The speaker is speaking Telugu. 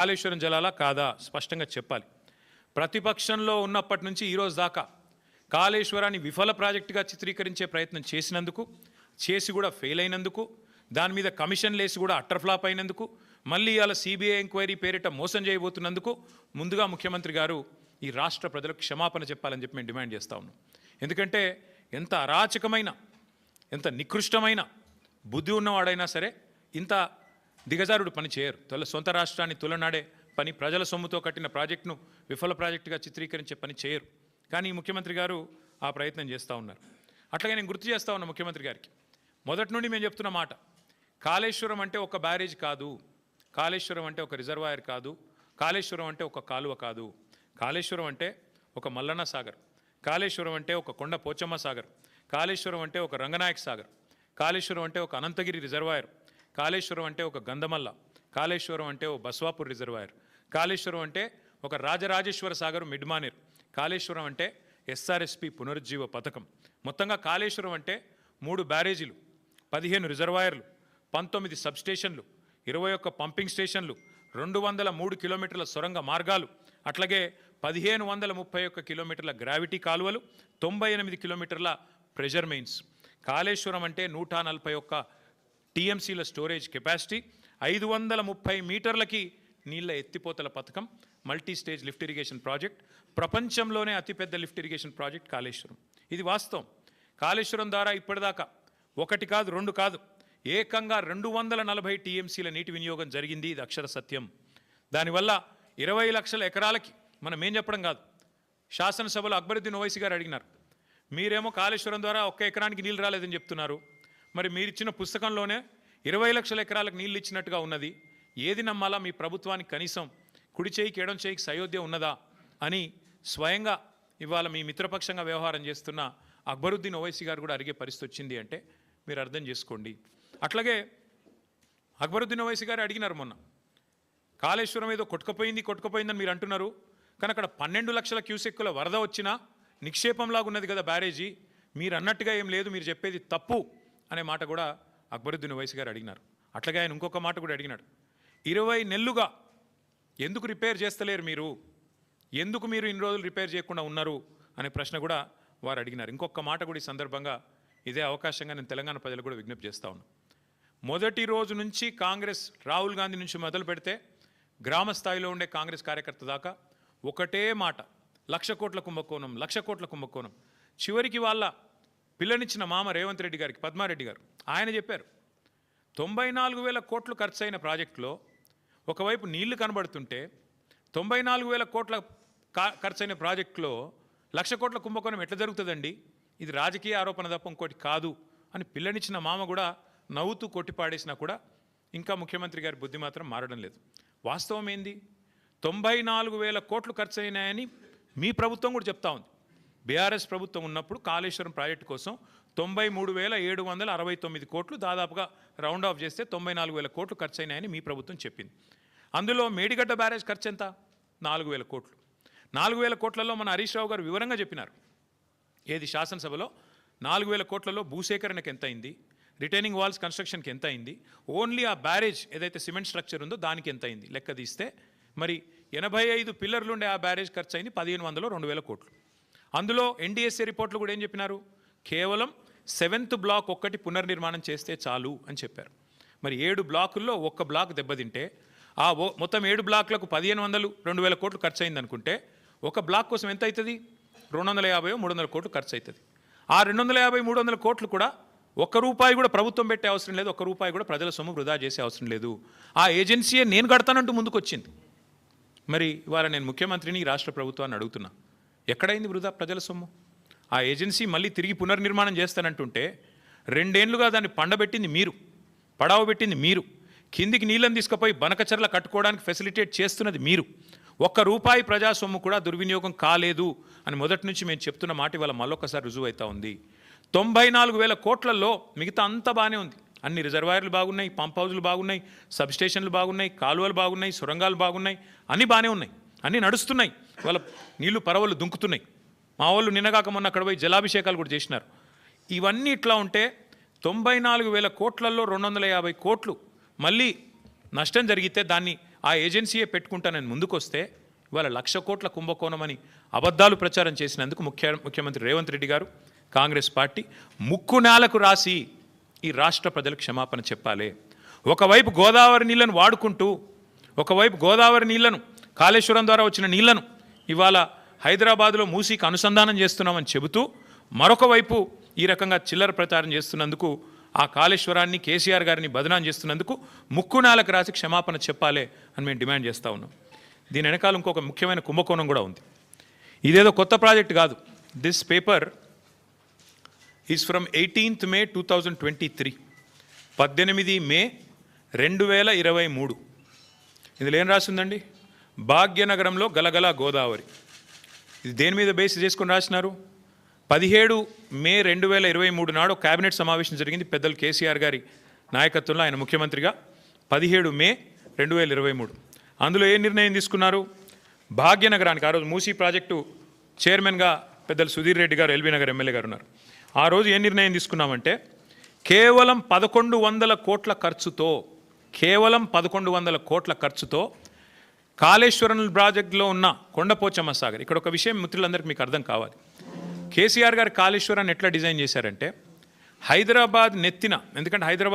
కాళేశ్వరం జలాల? కాదా? స్పష్టంగా చెప్పాలి. ప్రతిపక్షంలో ఉన్నప్పటి నుంచి ఈరోజు దాకా కాళేశ్వరాన్ని విఫల ప్రాజెక్టుగా చిత్రీకరించే ప్రయత్నం చేసినందుకు చేసి కూడా ఫెయిల్ అయినందుకు దాని మీద కమిషన్ లేసి కూడా అట్టర్ఫ్లాప్ అయినందుకు మళ్ళీ ఇవాళ సిబిఐ ఎంక్వైరీ పేరిట మోసం చేయబోతున్నందుకు ముందుగా ముఖ్యమంత్రి గారు ఈ రాష్ట్ర ప్రజలకు క్షమాపణ చెప్పాలని చెప్పి మేము డిమాండ్ చేస్తా ఉన్నాం. ఎందుకంటే ఎంత అరాచకమైన ఎంత నికృష్టమైన బుద్ధి ఉన్నవాడైనా సరే ఇంత దిగజారుడు పని చేయరు. తొల సొంత రాష్ట్రాన్ని తులనాడే పని ప్రజల సొమ్ముతో కట్టిన ప్రాజెక్టును విఫల ప్రాజెక్టుగా చిత్రీకరించే పని చేయరు. కానీ ఈ ముఖ్యమంత్రి గారు ఆ ప్రయత్నం చేస్తూ ఉన్నారు. అట్లాగే నేను గుర్తు చేస్తా ఉన్నా ముఖ్యమంత్రి గారికి. మొదటి నుండి మేము చెప్తున్న మాట కాళేశ్వరం అంటే ఒక బ్యారేజ్ కాదు. కాళేశ్వరం అంటే ఒక రిజర్వాయర్ కాదు. కాళేశ్వరం అంటే ఒక కాలువ కాదు. కాళేశ్వరం అంటే ఒక మల్లన్న సాగర్. కాళేశ్వరం అంటే ఒక కొండ పోచమ్మ సాగర్. కాళేశ్వరం అంటే ఒక రంగనాయక సాగర్. కాళేశ్వరం అంటే ఒక అనంతగిరి రిజర్వాయర్. కాళేశ్వరం అంటే ఒక గంధమల్ల కాళేశ్వరం అంటే ఓ బస్వాపూర్ రిజర్వాయర్ కాళేశ్వరం అంటే ఒక రాజరాజేశ్వర సాగర్ మిడ్మానేర్ కాళేశ్వరం అంటే ఎస్ఆర్ఎస్పి పునరుజ్జీవ పథకం. మొత్తంగా కాళేశ్వరం అంటే మూడు బ్యారేజీలు పదిహేను రిజర్వాయర్లు పంతొమ్మిది సబ్స్టేషన్లు ఇరవై ఒక్క పంపింగ్ స్టేషన్లు రెండు వందల మూడు కిలోమీటర్ల సొరంగ మార్గాలు అట్లాగే పదిహేను వందల ముప్పై ఒక్క కిలోమీటర్ల గ్రావిటీ కాలువలు తొంభై ఎనిమిది కిలోమీటర్ల ప్రెషర్ మెయిన్స్. కాళేశ్వరం అంటే నూట నలభై ఒక్క టీఎంసీల స్టోరేజ్ కెపాసిటీ ఐదు వందల ముప్పై మీటర్లకి నీళ్ళ ఎత్తిపోతల పథకం multi stage lift irrigation project. ప్రపంచంలోనే అతిపెద్ద లిఫ్ట్ ఇరిగేషన్ ప్రాజెక్ట్ కాళేశ్వరం. ఇది వాస్తవం. కాళేశ్వరం ద్వారా ఇప్పటిదాకా ఒకటి కాదు రెండు కాదు ఏకంగా రెండు వందల నలభై టీఎంసీల నీటి వినియోగం జరిగింది. ఇది అక్షర సత్యం. దానివల్ల ఇరవై లక్షల ఎకరాలకి మనం ఏం చెప్పడం కాదు. శాసనసభలో అక్బరుద్దీన్ ఓవైసీ గారు అడిగినారు మీరేమో కాళేశ్వరం ద్వారా ఒక్క ఎకరానికి నీళ్ళు రాలేదని చెప్తున్నారు. మరి మీరు ఇచ్చిన పుస్తకంలోనే ఇరవై లక్షల ఎకరాలకు నీళ్ళు ఇచ్చినట్టుగా ఉన్నది. ఏది నమ్మాలా మీ ప్రభుత్వానికి కనీసం కుడి చేయికి ఎడం చేయికి సయోధ్య ఉన్నదా అని స్వయంగా ఇవాళ మీ మిత్రపక్షంగా వ్యవహారం చేస్తున్న అక్బరుద్దీన్ ఓవైసీ గారు కూడా అడిగే పరిస్థితి వచ్చింది అంటే మీరు అర్థం చేసుకోండి. అట్లాగే అక్బరుద్దీన్ ఓవైసీ గారు అడిగినారు మొన్న కాళేశ్వరం ఏదో కొట్టుకుపోయింది కొట్టుకుపోయిందని మీరు అంటున్నారు కానీ అక్కడ పన్నెండు లక్షల క్యూసెక్కుల వరద వచ్చినా నిక్షేపంలాగా ఉన్నది కదా బ్యారేజీ. మీరు అన్నట్టుగా ఏం లేదు మీరు చెప్పేది తప్పు. అనే మాట కూడా అక్బరుద్దీన్ వైస్ గారు అడిగినారు. అట్లాగే ఆయన ఇంకొక మాట కూడా అడిగినాడు. ఇరవై నెలలుగా ఎందుకు రిపేర్ చేస్తలేరు మీరు? ఎందుకు మీరు ఇన్ని రోజులు రిపేర్ చేయకుండా ఉన్నారు? అనే ప్రశ్న కూడా వారు అడిగినారు. ఇంకొక మాట కూడా ఈ సందర్భంగా ఇదే అవకాశంగా నేను తెలంగాణ ప్రజలు కూడా విజ్ఞప్తి చేస్తా ఉన్నాను మొదటి రోజు నుంచి కాంగ్రెస్ రాహుల్ గాంధీ నుంచి మొదలు పెడితే గ్రామ స్థాయిలో ఉండే కాంగ్రెస్ కార్యకర్త దాకా ఒకటే మాట లక్ష కోట్ల కుంభకోణం లక్ష కోట్ల కుంభకోణం. చివరికి వాళ్ళ పిల్లనిచ్చిన మామ రేవంత్ రెడ్డి గారికి పద్మారెడ్డి గారు ఆయన చెప్పారు తొంభై నాలుగు వేల కోట్లు ఖర్చు అయిన ప్రాజెక్టులో ఒకవైపు నీళ్ళు కనబడుతుంటే తొంభై నాలుగు వేల కోట్ల ఖర్చు అయిన ప్రాజెక్టులో లక్ష కోట్ల కుంభకోణం ఎట్లా జరుగుతుందండి? ఇది రాజకీయ ఆరోపణ తప్ప ఇంకోటి కాదు అని పిల్లనిచ్చిన మామ కూడా నవ్వుతూ కొట్టిపాడేసినా కూడా ఇంకా ముఖ్యమంత్రి గారి బుద్ధి మాత్రం మారడం లేదు. వాస్తవం ఏంది? తొంభై నాలుగు వేల కోట్లు ఖర్చు అయినాయని మీ ప్రభుత్వం కూడా చెప్తా ఉంది. బీఆర్ఎస్ ప్రభుత్వం ఉన్నప్పుడు కాళేశ్వరం ప్రాజెక్టు కోసం తొంభై మూడు వేల ఏడు వందల అరవై తొమ్మిది కోట్లు దాదాపుగా రౌండ్ ఆఫ్ చేస్తే తొంభై నాలుగు వేల కోట్లు ఖర్చు అయినాయని మీ ప్రభుత్వం చెప్పింది. అందులో మేడిగడ్డ బ్యారేజ్ ఖర్చు ఎంత నాలుగు వేల కోట్లు. నాలుగు వేల కోట్లలో మన హరీష్ రావు గారు వివరంగా చెప్పినారు. ఏది శాసనసభలో? నాలుగు వేల కోట్లలో భూసేకరణకు ఎంత అయింది రిటైనింగ్ వాల్స్ కన్స్ట్రక్షన్కి ఎంత అయింది ఓన్లీ ఆ బ్యారేజ్ ఏదైతే సిమెంట్ స్ట్రక్చర్ ఉందో దానికి ఎంత అయింది లెక్క తీస్తే మరి ఎనభై ఐదు పిల్లర్లు ఉండే ఆ బ్యారేజ్ ఖర్చు అయింది పదిహేను వందలు రెండు వేల కోట్లు. అందులో ఎన్డీఎస్ఏ రిపోర్ట్లు కూడా ఏం చెప్పినారు? కేవలం సెవెంత్ బ్లాక్ ఒక్కటి పునర్నిర్మాణం చేస్తే చాలు అని చెప్పారు. మరి ఏడు బ్లాకుల్లో ఒక్క బ్లాక్ దెబ్బతింటే ఆ మొత్తం ఏడు బ్లాక్లకు పదిహేను వందలు రెండు వేల కోట్లు ఖర్చు అయింది అనుకుంటే ఒక బ్లాక్ కోసం ఎంత అవుతుంది రెండు వందల యాభై మూడు వందల కోట్లు ఖర్చు అవుతుంది ఆ రెండు వందల యాభై మూడు వందల కోట్లు కూడా ఒక్క రూపాయి కూడా ప్రభుత్వం పెట్టే అవసరం లేదు ఒక్క రూపాయి కూడా ప్రజల సొమ్ము వృధా చేసే అవసరం లేదు. ఆ ఏజెన్సీయే నేను కడతానంటూ ముందుకొచ్చింది. మరి ఇవాళ నేను ముఖ్యమంత్రిని ఈ రాష్ట్ర ప్రభుత్వాన్ని అడుగుతున్నా. ఎక్కడైంది వృధా ప్రజల సొమ్ము? ఆ ఏజెన్సీ మళ్ళీ తిరిగి పునర్నిర్మాణం చేస్తానంటుంటే రెండేళ్ళుగా దాన్ని పండబెట్టింది మీరు పడావ పెట్టింది మీరు కిందికి నీళ్ళని తీసుకుపోయి బనకచర్ల కట్టుకోవడానికి ఫెసిలిటేట్ చేస్తున్నది మీరు. ఒక్క రూపాయి ప్రజా సొమ్ము కూడా దుర్వినియోగం కాలేదు అని మొదటి నుంచి మేము చెప్తున్న మాట ఇవాళ మళ్ళొక్కసారి రుజువు అవుతా ఉంది. తొంభై నాలుగు వేల కోట్లలో మిగతా అంతా బాగానే ఉంది. అన్ని రిజర్వాయర్లు బాగున్నాయి పంప్ హౌజులు బాగున్నాయి సబ్ స్టేషన్లు బాగున్నాయి కాలువలు బాగున్నాయి సొరంగాలు బాగున్నాయి అన్నీ బాగానే ఉన్నాయి. అన్నీ నడుస్తున్నాయి. వాళ్ళ నీళ్ళు పరవలు దుంకుతున్నాయి. మా వాళ్ళు నిన్నగాక మొన్న అక్కడ పోయి జలాభిషేకాలు కూడా చేసినారు. ఇవన్నీ ఇట్లా ఉంటే తొంభై నాలుగు వేల కోట్లలో రెండు వందల యాభై కోట్లు మళ్ళీ నష్టం జరిగితే దాన్ని ఆ ఏజెన్సీయే పెట్టుకుంటానని ముందుకొస్తే ఇవాళ లక్ష కోట్ల కుంభకోణం అని అబద్ధాలు ప్రచారం చేసినందుకు ముఖ్య ముఖ్యమంత్రి రేవంత్ రెడ్డి గారు కాంగ్రెస్ పార్టీ ముక్కు నేలకు రాసి ఈ రాష్ట్ర ప్రజలకు క్షమాపణ చెప్పాలి. ఒకవైపు గోదావరి నీళ్ళను వాడుకుంటూ ఒకవైపు గోదావరి నీళ్ళను కాళేశ్వరం ద్వారా వచ్చిన నీళ్ళను ఇవాళ హైదరాబాద్లో మూసీకి అనుసంధానం చేస్తున్నామని చెబుతూ మరొక వైపు ఈ రకంగా చిల్లర ప్రచారం చేస్తున్నందుకు ఆ కాళేశ్వరాన్ని కేసీఆర్ గారిని బదనాం చేస్తున్నందుకు ముక్కునాలకు రాసి క్షమాపణ చెప్పాలి అని మేము డిమాండ్ చేస్తూ ఉన్నాం. దీని వెనకాల ఇంకొక ముఖ్యమైన కుంభకోణం కూడా ఉంది. ఇదేదో కొత్త ప్రాజెక్ట్ కాదు. This paper is from eighteenth May two thousand twenty three పద్దెనిమిది మే రెండు వేల ఇరవై మూడు. ఇందులో ఏం రాసిందండి? భాగ్యనగరంలో గలగల గోదావరి. ఇది దేని మీద బేస్ చేసుకొని రాసినారు? పదిహేడు మే రెండు వేల ఇరవై మూడు నాడు కేబినెట్ సమావేశం జరిగింది పెద్దలు కేసీఆర్ గారి నాయకత్వంలో ఆయన ముఖ్యమంత్రిగా. పదిహేడు మే రెండు వేల ఇరవై మూడు. అందులో ఏ నిర్ణయం తీసుకున్నారు? భాగ్యనగరానికి. ఆ రోజు మూసీ ప్రాజెక్టు చైర్మన్గా పెద్దలు సుధీర్ రెడ్డి గారు ఎల్బీ నగర్ ఎమ్మెల్యే గారు ఉన్నారు. ఆ రోజు ఏ నిర్ణయం తీసుకున్నామంటే కేవలం పదకొండు వందల కోట్ల ఖర్చుతో కేవలం పదకొండు వందల కోట్ల ఖర్చుతో కాళేశ్వరం ప్రాజెక్టులో ఉన్న కొండపోచమ్మ సాగర్. ఇక్కడ ఒక విషయం మిత్రులందరికీ మీకు అర్థం కావాలి. కేసీఆర్ గారు కాళేశ్వరాన్ని ఎట్లా డిజైన్ చేశారంటే హైదరాబాద్ నెత్తిన ఎందుకంటే హైదరాబాద్